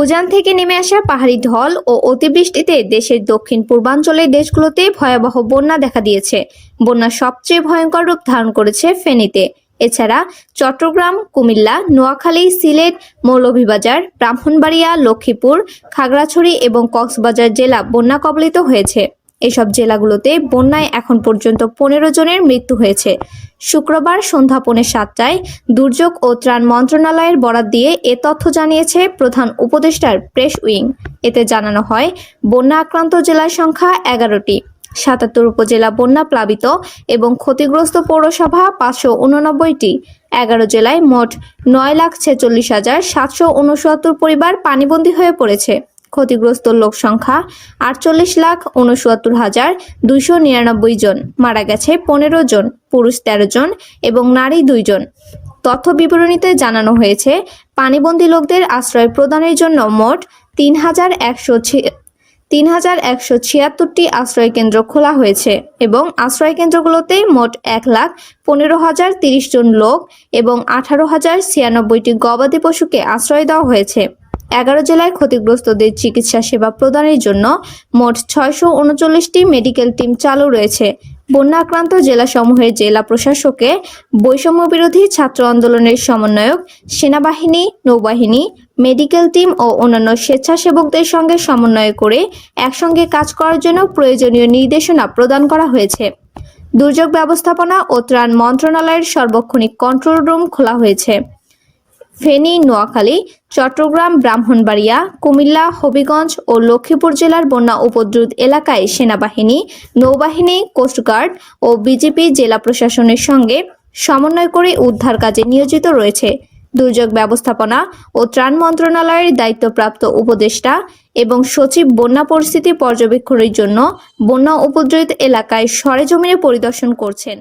উজান থেকে নেমে আসা পাহাড়ি ঢল ও অতিবৃষ্টিতে দেশের দক্ষিণ পূর্বাঞ্চলের দেশগুলোতে ভয়াবহ বন্যা দেখা দিয়েছে। বন্যা সবচেয়ে ভয়ঙ্কর রূপ ধারণ করেছে ফেনীতে। এছাড়া চট্টগ্রাম, কুমিল্লা, নোয়াখালী, সিলেট, মৌলভীবাজার, ব্রাহ্মণবাড়িয়া, লক্ষ্মীপুর, খাগড়াছড়ি এবং কক্সবাজার জেলা বন্যা কবলিত হয়েছে। এসব জেলাগুলোতে বন্যায় এখন পর্যন্ত পনেরো জনের মৃত্যু হয়েছে। শুক্রবার সন্ধ্যা পৌনে সাতটায় দুর্যোগ ও ত্রাণ মন্ত্রণালয়ের বরাত দিয়ে এ তথ্য জানিয়েছে প্রধান উপদেষ্টার প্রেস উইং। এতে জানানো হয়, বন্যা আক্রান্ত জেলার সংখ্যা এগারোটি। সাতাত্তর উপজেলা বন্যা প্লাবিত এবং ক্ষতিগ্রস্ত পৌরসভা পাঁচশো উননব্বইটি। এগারো জেলায় মোট নয় লাখ ছেচল্লিশ হাজার সাতশো উনসত্তর পরিবার পানিবন্দী হয়ে পড়েছে। ক্ষতিগ্রস্ত লোক সংখ্যা আটচল্লিশ লাখ উনসত্তর হাজার দুইশো নিরানব্বই জন, মারা গেছে পনেরো জন, পুরুষ তেরো জন এবং নারী দুইজন তথ্য বিবরণীতে জানানো হয়েছে, পানিবন্দী লোকদের আশ্রয় প্রদানের জন্য মোট তিন হাজার একশো তিন হাজার একশো ছিয়াত্তরটি আশ্রয়কেন্দ্র খোলা হয়েছে এবং আশ্রয়কেন্দ্রগুলোতে মোট এক লাখ পনেরো হাজার তিরিশ জন লোক এবং আঠারো হাজার ছিয়ানব্বইটি গবাদি পশুকে আশ্রয় দেওয়া হয়েছে। এগারো জেলায় ক্ষতিগ্রস্তদের চিকিৎসা সেবা প্রদানের জন্য মোট ছয়শো উনচল্লিশটি মেডিকেল টিম চালু রয়েছে। বন্যা আক্রান্ত জেলাসমূহের জেলা প্রশাসকে বৈষম্য বিরোধী ছাত্র আন্দোলনের সমন্বয়ক, সেনাবাহিনী, নৌবাহিনী, মেডিকেল টিম ও অন্যান্য স্বেচ্ছাসেবকদের সঙ্গে সমন্বয় করে একসঙ্গে কাজ করার জন্য প্রয়োজনীয় নির্দেশনা প্রদান করা হয়েছে। দুর্যোগ ব্যবস্থাপনা ও ত্রাণ মন্ত্রণালয়ের সর্বক্ষণিক কন্ট্রোল রুম খোলা হয়েছে। ফেনী, নোয়াখালী, চট্টগ্রাম, ব্রাহ্মণবাড়িয়া, কুমিল্লা, হবিগঞ্জ ও লক্ষ্মীপুর জেলার বন্যা উপদ্রুত এলাকায় সেনাবাহিনী, নৌবাহিনী, কোস্টগার্ড ও বিজেপি জেলা প্রশাসনের সঙ্গে সমন্বয় করে উদ্ধার কাজে নিয়োজিত রয়েছে। দুর্যোগ ব্যবস্থাপনা ও ত্রাণ মন্ত্রণালয়ের দায়িত্বপ্রাপ্ত উপদেষ্টা এবং সচিব বন্যা পরিস্থিতি পর্যবেক্ষণের জন্য বন্যা উপদ্রুত এলাকায় সরেজমিনে পরিদর্শন করছেন।